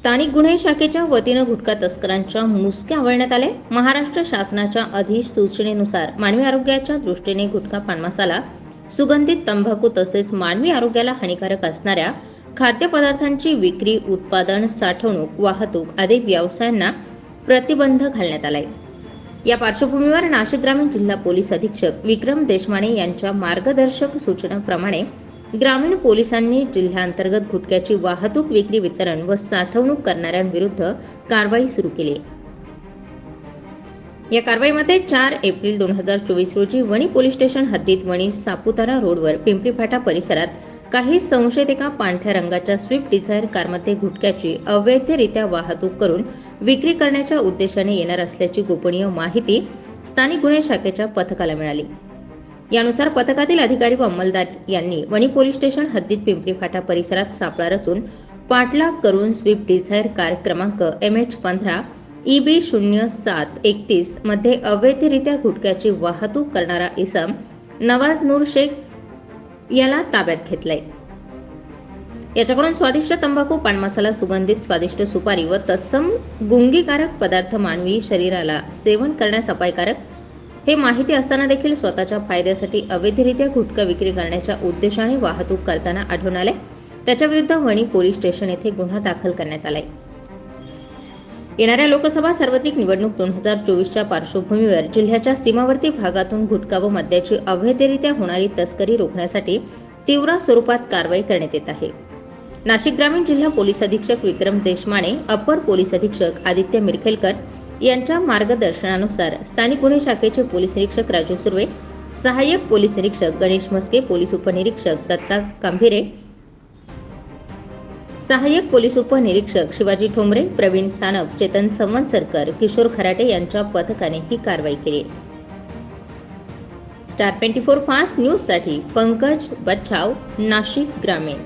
स्थानिक गुन्हे शाखेच्या वतीनं गुटखा तस्करांच्या मुसक्या आवळण्यात आले महाराष्ट्र शासनाच्या अधिसूचनेनुसार मानवी आरोग्याच्या दृष्टीने गुटखा पानमासाला सुगंधित तंबाखू तसेच मानवी आरोग्याला हानिकारक असणाऱ्या खाद्यपदार्थांची विक्री उत्पादन साठवणूक वाहतूक आदी व्यवसायांना प्रतिबंध घालण्यात आलाय. या पार्श्वभूमीवर नाशिक ग्रामीण जिल्हा पोलीस अधीक्षक विक्रम देशमाने यांच्या मार्गदर्शक सूचनाप्रमाणे ग्रामीण पोलिसांनी जिल्ह्याअंतर्गत गुटख्याची वाहतूक विक्री वितरण व साठवणूक करणाऱ्यांविरुद्ध कारवाई सुरू केली. या कारवाईमध्ये चार एप्रिल दोन हजार चोवीस रोजी वणी पोलीस स्टेशन हद्दीत वणी सापुतारा रोडवर पिंपरी फाटा परिसरात काही संशयित एका पांढऱ्या रंगाच्या स्विफ्ट डिझायर कारमध्ये गुटख्याची अवैधरित्या वाहतूक करून विक्री करण्याच्या उद्देशाने येणार असल्याची गोपनीय माहिती स्थानिक गुन्हे शाखेच्या पथकाला मिळाली. यानुसार पथकातील अधिकारी व अंमलदार यांनी वणी पोलीस स्टेशन हद्दीत पिंपरी फाटा परिसरात सापळा रचून पाठलाग करून स्विफ्ट डिझायर कार क्रमांक एम एच पंधरा ई बी शून्य सात एकतीसमध्ये अवैधरित्या गुटख्याची वाहतूक करणारा इसम नवाज नूर शेख याला ताब्यात घेतलंय. याच्याकडून स्वादिष्ट तंबाखू पान मसाला सुगंधित स्वादिष्ट सुपारी व तत्सम गुंगीकारक पदार्थ मानवी शरीराला सेवन करण्यास अपायकारक हे माहिती असताना देखील स्वतःच्या फायद्यासाठी अवैधरित्या गुटखा विक्री करण्याच्या उद्देशाने वाहतूक करताना आढळून आले. त्याच्याविरुद्ध वणी पोलीस स्टेशन येथे गुन्हा दाखल करण्यात आलाय. येणाऱ्या लोकसभा सार्वत्रिक निवडणूक दोन हजार चोवीसच्या पार्श्वभूमीवर जिल्ह्याच्या सीमावर्ती भागातून गुटखा व मद्याची अवैधरित्या होणारी तस्करी रोखण्यासाठी तीव्र स्वरूपात कारवाई करण्यात येत आहे. नाशिक ग्रामीण जिल्हा पोलीस अधीक्षक विक्रम देशमाने अपर पोलीस अधीक्षक आदित्य मिरखेलकर यांच्या मार्गदर्शनानुसार स्थानिक गुन्हे शाखेचे पोलीस निरीक्षक राजू सुर्वे सहाय्यक पोलीस निरीक्षक गणेश म्हस्के पोलीस उपनिरीक्षक दत्ता कांभिरे सहाय्यक पोलीस उपनिरीक्षक शिवाजी ठोंबरे प्रवीण सानप चेतन संवत्सरकर किशोर खराटे यांच्या पथकाने ही कारवाई केली. स्टार ट्वेंटी फोर फास्ट न्यूजसाठी पंकज बच्छाव नाशिक ग्रामीण.